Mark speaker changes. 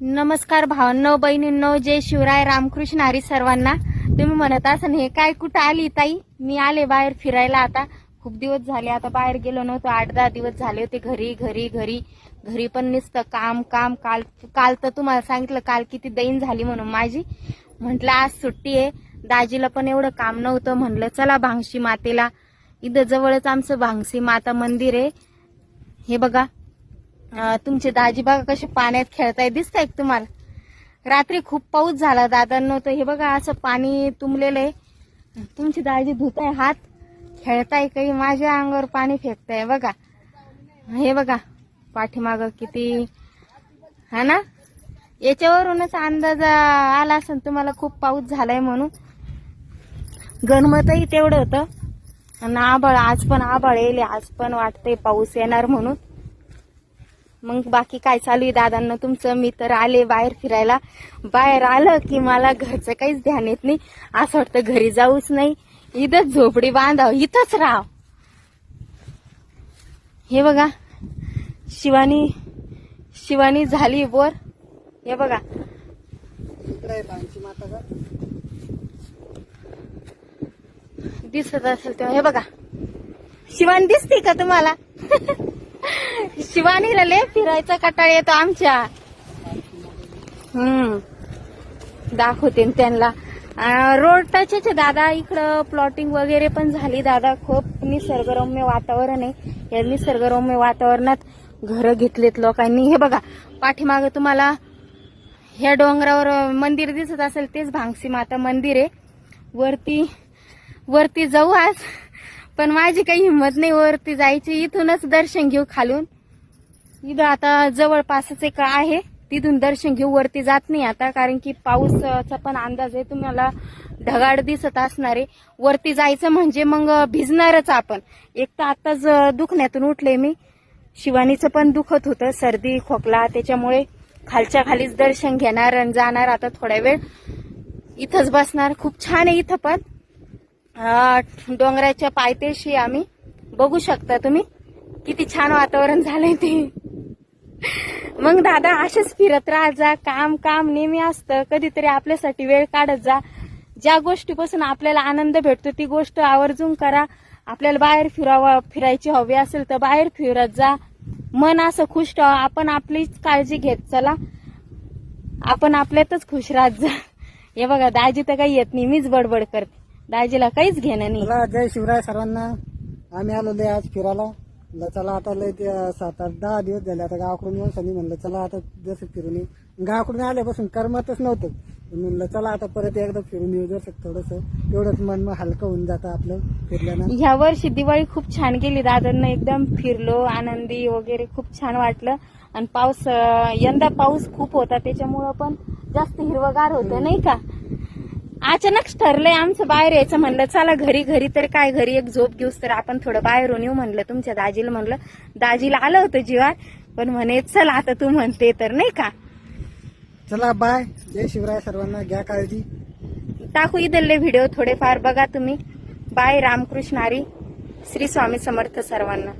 Speaker 1: नमस्कार भावांनो बहिणींनो जय शिवराय रामकृष्ण हरी सर्वांना. तुम्ही म्हणत असन हे काय कुठं आली ताई? मी आले बाहेर फिरायला आता. खूप दिवस झाले आता बाहेर गेलो नव्हतो. आठ दहा दिवस झाले होते घरी घरी घरी. घरी पण नुसतं काम काम. काल काल तर तुम्हाला सांगितलं काल किती दैन झाली म्हणून माझी. म्हटलं आज सुट्टी आहे. दाजीला पण एवढं काम नव्हतं. म्हणलं चला भांगशी मातेला. इथं जवळच आमचं भांगशी माता मंदिर आहे. हे बघा तुमचे दाजी बघा कसे पाण्यात खेळताय दिसत का तुम्हाला? रात्री खूप पाऊस झाला दादांनो तर हे बघा असं पाणी तुंबलेलं आहे. तुमची दाजी धुताय हात खेळताय काही माझ्या अंगावर पाणी फेकताय बघा. हे बघा पाठीमाग किती हा ना? याच्यावरूनच अंदाज आला असेल तुम्हाला खूप पाऊस झालाय म्हणून. गणमतही तेवढं होतं. आणि आबाळ आज पण आबाळ येईल आज पण वाटतंय पाऊस येणार म्हणून. मग बाकी काय चालू आहे दादांना? तुमचं मी तर आले बाहेर फिरायला. बाहेर आलं की मला घरचं काहीच ध्यान येत नाही. असं वाटतं घरी जाऊच नाही. इथंच झोपडी बांधाव. इथंच राहाव. हे बघा. शिवानी शिवानी झाली बोर हे बघा. दिसत असेल तेव्हा. हे बघा. शिवानी दिसते का तुम्हाला? शिवानीला लय फिरायचा कटाळ येतो आमच्या. हम्म. दाखवते त्यांना. रोड टचच दादा इकडं प्लॉटिंग वगैरे पण झाली. दादा खूप निसर्गरम्य वातावरण आहे. या निसर्गरम्य वातावरणात घरं घेतलेत लोकांनी. हे बघा पाठीमागं तुम्हाला ह्या डोंगरावर मंदिर दिसत असेल तेच भांगसी माता मंदिर आहे. वरती वरती जाऊ आज. पण माझी काही हिंमत नाही वरती जायची. इथूनच दर्शन घेऊ खालून. इथं आता जवळपासच एक आहे. तिथून दर्शन घेऊ वरती जात नाही आता कारण की पाऊसचा पण अंदाज आहे. तुम्हाला ढगाळ दिसत असणार आहे. वरती जायचं म्हणजे मग भिजणारच आपण. एक तर आताच दुखण्यातून उठले मी. शिवानीचं पण दुखत होतं. सर्दी खोकला त्याच्यामुळे खालच्या खालीच दर्शन घेणार आणि जाणार आता थोड्या वेळ. इथंच बसणार. खूप छान आहे इथं पण. डोंगराच्या पायथ्याशी आम्ही. बघू शकता तुम्ही. किती छान वातावरण झालंय ते. मग दादा असेच फिरत राहा जा काम काम नेहमी असतं. कधीतरी आपल्यासाठी वेळ काढत जा. ज्या गोष्टीपासून आपल्याला आनंद भेटतो ती गोष्ट आवर्जून करा. आपल्याला बाहेर फिरावं फिरायची हवी असेल तर बाहेर फिरत जा. मन असं खुश ठेवा. आपण आपलीच काळजी घेत चला. आपण आपल्यातच खुश राहत जा. हे बघा दाजी तर काही येत नाही. मीच बडबड करते. दाजीला काहीच घेणं नाही.
Speaker 2: जय शिवराय सर्वांना. आम्ही आलो आज फिरायला. म्हणलं चला आता लय ते सात आठ दहा दिवस झाले आता गावाकडून येऊन सनी म्हणलं चला आता जसं फिरून येऊ. गावाकडून आल्यापासून करमतच नव्हतं. म्हणलं चला आता परत एकदा फिरून येऊ जसं थोडस तेवढंच मन मग हलकं होऊन जातं आपलं फिरल्यानं.
Speaker 1: ह्या वर्षी दिवाळी खूप छान गेली दादांना एकदम फिरलो आनंदी वगैरे खूप छान वाटलं. आणि पाऊस अं, यंदा पाऊस खूप होता त्याच्यामुळं पण जास्त हिरवगार होतं नाही का? अचानक ठरलंय आमचं बाहेर यायचं म्हणलं चला घरी घरी तर काय घरी एक झोप घेऊस तर आपण थोडं बाहेरून येऊ म्हणलं तुमच्या दाजीला म्हणलं. दाजीला आलं होतं जीवार पण म्हणे चला आता तू म्हणते तर नाही का?
Speaker 2: चला बाय. जय शिवराय सर्वांना घ्या काळजी.
Speaker 1: टाकू इथले व्हिडिओ थोडेफार बघा तुम्ही. बाय रामकृष्ण हरी. श्री स्वामी समर्थ सर्वांना.